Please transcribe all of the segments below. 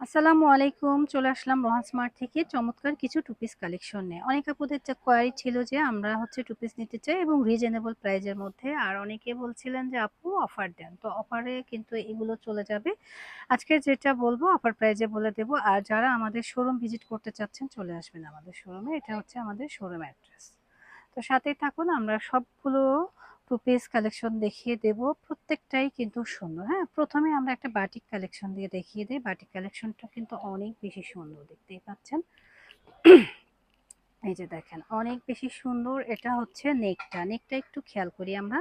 আসসালামু আলাইকুম। চলে আসলাম রোহান থেকে চমৎকার কিছু টু পিস কালেকশন নিয়ে। অনেক আপুদের কোয়ারি ছিল যে আমরা হচ্ছে টু পিস নিতে চাই এবং রিজনেবল প্রাইজের মধ্যে, আর অনেকে বলছিলেন যে আপু অফার দেন। তো অফারে কিন্তু এগুলো চলে যাবে। আজকে যেটা বলব অফার প্রাইজে বলে দেব। আর যারা আমাদের শোরুম ভিজিট করতে চাচ্ছেন, চলে আসবেন আমাদের শোরুমে এটা হচ্ছে আমাদের শোরুম অ্যাড্রেস তো সাথেই থাকুন, আমরা সবগুলো টু পিস কালেকশন দেখিয়ে দেব। প্রত্যেকটাই কিন্তু সুন্দর হ্যাঁ? প্রথমে আমরা একটা বাটিক কালেকশন দিয়ে দেখিয়ে দিই। বাটিক কালেকশনটা কিন্তু অনেক বেশি সুন্দর, দেখতেই পাচ্ছেন? এই যে দেখেন, অনেক বেশি সুন্দর এটা হচ্ছে নেকটা নেকটা একটু খেয়াল করি আমরা।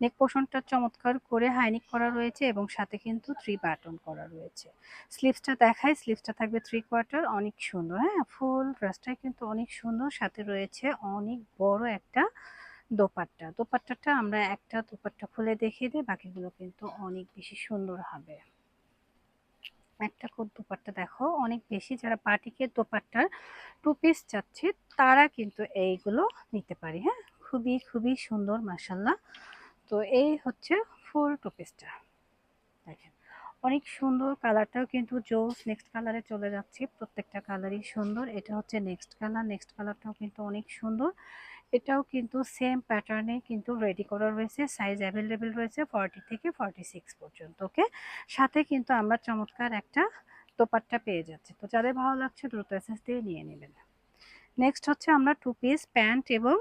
নেক পোষণটা চমৎকার করে হাইনিক করা রয়েছে এবং সাথে কিন্তু থ্রি বাটন করা রয়েছে। স্লিভসটা দেখায় স্লিভসটা থাকবে থ্রি কোয়ার্টার অনেক সুন্দর হ্যাঁ? ফুল ড্রেসটাই কিন্তু অনেক সুন্দর। সাথে রয়েছে অনেক বড় একটা দোপাট্টা। দোপাট্টাটা আমরা একটা দোপাট্টা খুলে দেখিয়ে দিই, বাকিগুলো কিন্তু অনেক বেশি সুন্দর হবে। একটা কোট দোপাট্টা দেখো, অনেক বেশি যারা পার্টিকে দোপাট্টার টু পিস চাচ্ছে, তারা কিন্তু এইগুলো নিতে পারি হ্যাঁ? খুবই খুবই সুন্দর মাসাল্লাহ তো এই হচ্ছে ফুল টু। পিসটা দেখেন। অনেক সুন্দর কালারটাও কিন্তু জোস নেক্সট কালারে চলে যাচ্ছে। প্রত্যেকটা কালারই সুন্দর। এটা হচ্ছে নেক্সট কালার। নেক্সট কালারটাও কিন্তু অনেক সুন্দর। এটাও কিন্তু সেম প্যাটার্নে কিন্তু রেডি করা রয়েছে। সাইজ অ্যাভেলেবেল রয়েছে ফর্টি থেকে ফর্টি সিক্স পর্যন্ত ওকে সাথে কিন্তু আমরা চমৎকার একটা দোপাট্টা পেয়ে যাচ্ছি। তো যাদের ভালো লাগছে দ্রুত এসএস দিয়ে নিয়ে নেবেন। নেক্সট হচ্ছে আমরা টু পিস প্যান্ট এবং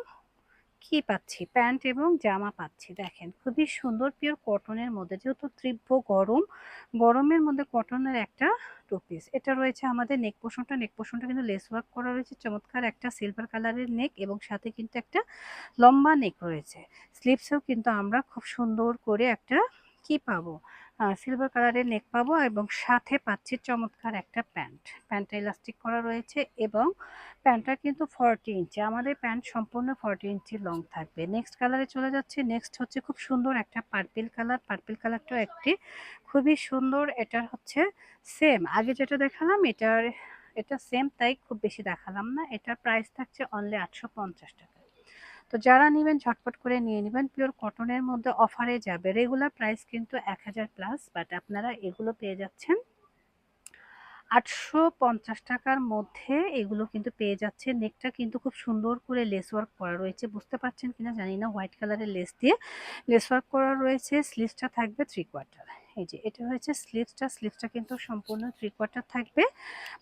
কি পাচ্ছি, প্যান্ট এবং জামা পাচ্ছি। দেখেন, খুবই সুন্দর পিওর কটনের মধ্যে, যেহেতু তীব্র গরম, গরমের মধ্যে কটনের একটা টু পিস এটা রয়েছে আমাদের নেক পোষণটা নেক পোষণটা কিন্তু লেস ওয়ার্ক করা রয়েছে। চমৎকার একটা সিলভার কালারের নেক এবং সাথে কিন্তু একটা লম্বা নেক রয়েছে। স্লিপসেও কিন্তু আমরা খুব সুন্দর করে একটা কি পাবো? সিলভার কালারের নেক পাবো এবং সাথে পাচ্ছি চমৎকার একটা প্যান্ট। প্যান্টটা ইলাস্টিক করা রয়েছে এবং প্যান্টটা কিন্তু ফর্টি ইঞ্চি আমাদের প্যান্ট সম্পূর্ণ ফর্টি ইঞ্চি লং থাকবে। নেক্সট কালারে চলে যাচ্ছে। নেক্সট হচ্ছে খুব সুন্দর একটা পার্পেল কালার পার্পেল কালারটাও একটি খুবই সুন্দর। এটা হচ্ছে সেম আগে যেটা দেখালাম, এটার, এটা সেম তাই খুব বেশি দেখালাম না। এটার প্রাইস থাকছে অনলি আটশো পঞ্চাশ টাকা। তো যারা নেবেন, ঝটপট করে নিয়ে নেবেন। পিওর কটনের মধ্যে অফারে যাবে। রেগুলার প্রাইস কিন্তু এক হাজার প্লাস বাট আপনারা এগুলো পেয়ে যাচ্ছেন। আটশো পঞ্চাশ টাকার মধ্যে এগুলো কিন্তু পেয়ে যাচ্ছে নেকটা কিন্তু খুব সুন্দর করে লেস ওয়ার্ক করা রয়েছে। বুঝতে পারছেন কিনা জানি না হোয়াইট কালারের লেস দিয়ে লেস ওয়ার্ক করা রয়েছে। স্লিভসটা থাকবে থ্রি কোয়ার্টার এই যে, এটা হয়েছে স্লিভসটা স্লিভসটা কিন্তু সম্পূর্ণ থ্রি কোয়ার্টার থাকবে।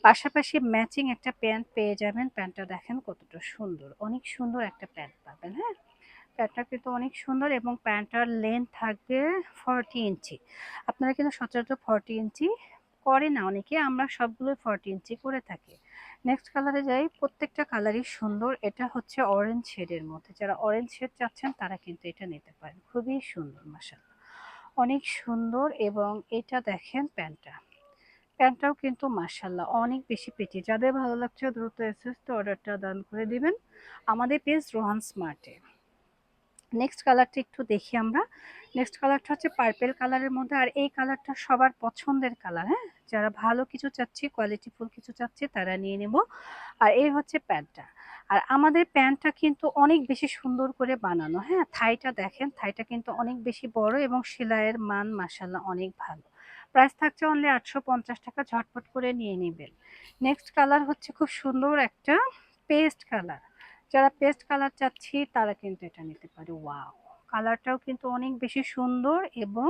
পাশাপাশি ম্যাচিং একটা প্যান্ট পেয়ে যাবেন। প্যান্টটা দেখেন কতটা সুন্দর। অনেক সুন্দর একটা প্যান্ট পাবেন হ্যাঁ? প্যান্টটা কিন্তু অনেক সুন্দর এবং প্যান্টটার লেন্থ থাকবে ফর্টি ইঞ্চি। আপনারা কিন্তু সচরাচর ফর্টি ইঞ্চি করে না অনেকে। আমরা সবগুলো ফর্টি ইঞ্চি করে থাকি। নেক্সট কালারে যাই। প্রত্যেকটা কালারই সুন্দর। এটা হচ্ছে অরেঞ্জ শেডের মধ্যে। যারা অরেঞ্জ শেড চাচ্ছেন, তারা কিন্তু এটা নিতে পারেন। খুবই সুন্দর মাসাল অনেক সুন্দর এবং এটা দেখেন প্যান্টটা। প্যান্টটাও কিন্তু মাসাল্লাহ অনেক বেশি পেটি যাদের ভালো লাগছে দ্রুত এসএস অর্ডারটা দান করে দিবেন। আমাদের পেজ রোহান স্মার্টে নেক্সট কালারটা একটু দেখি আমরা। নেক্সট কালারটা হচ্ছে পার্পেল কালারের মধ্যে আর এই কালারটা সবার পছন্দের কালার হ্যাঁ? যারা ভালো কিছু চাচ্ছি কোয়ালিটিফুল কিছু চাচ্ছে, তারা নিয়ে নেব। আর এই হচ্ছে প্যান্টটা। আর আমাদের প্যান্টটা কিন্তু অনেক বেশি সুন্দর করে বানানো। হ্যাঁ থাইটা দেখেন, থাইটা কিন্তু অনেক বেশি বড় এবং সেলাইয়ের মান মাসাল্লাহ অনেক ভালো। প্রাইস থাকছে অনলি আটশো পঞ্চাশ টাকা, ঝটপট করে নিয়ে নেবেন। নেক্সট কালার হচ্ছে খুব সুন্দর একটা পেস্ট কালার যারা পেস্ট কালার চাচ্ছি, তারা কিন্তু এটা নিতে পারে। ওয়াও কালারটাও কিন্তু অনেক বেশি সুন্দর এবং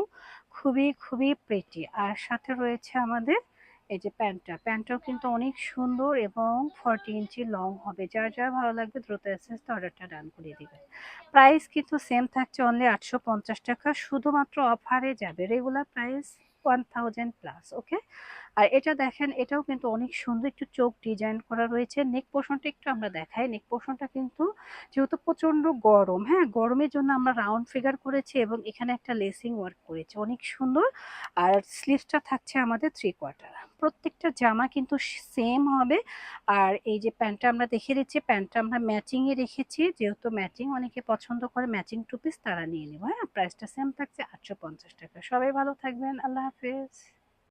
খুবই খুবই প্রেটি আর সাথে রয়েছে আমাদের এই যে প্যান্টটা। প্যান্টটাও কিন্তু অনেক সুন্দর এবং ফর্টি ইঞ্চি লং হবে। যার যার ভালো লাগবে দ্রুত এসএস অর্ডারটা ডান করে দেবে প্রাইস কিন্তু সেম থাকছে অনলি আটশো পঞ্চাশ টাকা। শুধুমাত্র অফারে যাবে। Regular price one thousand plus okay আর এটা দেখেন, এটাও কিন্তু অনেক সুন্দর একটু চোখ ডিজাইন করা রয়েছে। নেক পোষণটা একটু আমরা দেখাই। নেক পোষণটা কিন্তু যেহেতু প্রচণ্ড গরম হ্যাঁ গরমের জন্য আমরা রাউন্ড ফিগার করেছি এবং এখানে একটা লেসিং ওয়ার্ক করেছি। অনেক সুন্দর। আর স্লিভসটা থাকছে আমাদের থ্রি কোয়ার্টার প্রত্যেকটা জামা কিন্তু সেম হবে। আর এই যে প্যান্টটা আমরা দেখে দিচ্ছি প্যান্টটা আমরা ম্যাচিংয়ে রেখেছি। যেহেতু ম্যাচিং অনেকে পছন্দ করে ম্যাচিং টু পিস তারা নিয়ে নেব। হ্যাঁ প্রাইসটা সেম থাকছে আটশো পঞ্চাশ টাকা। সবাই ভালো থাকবেন। আল্লাহ হাফেজ।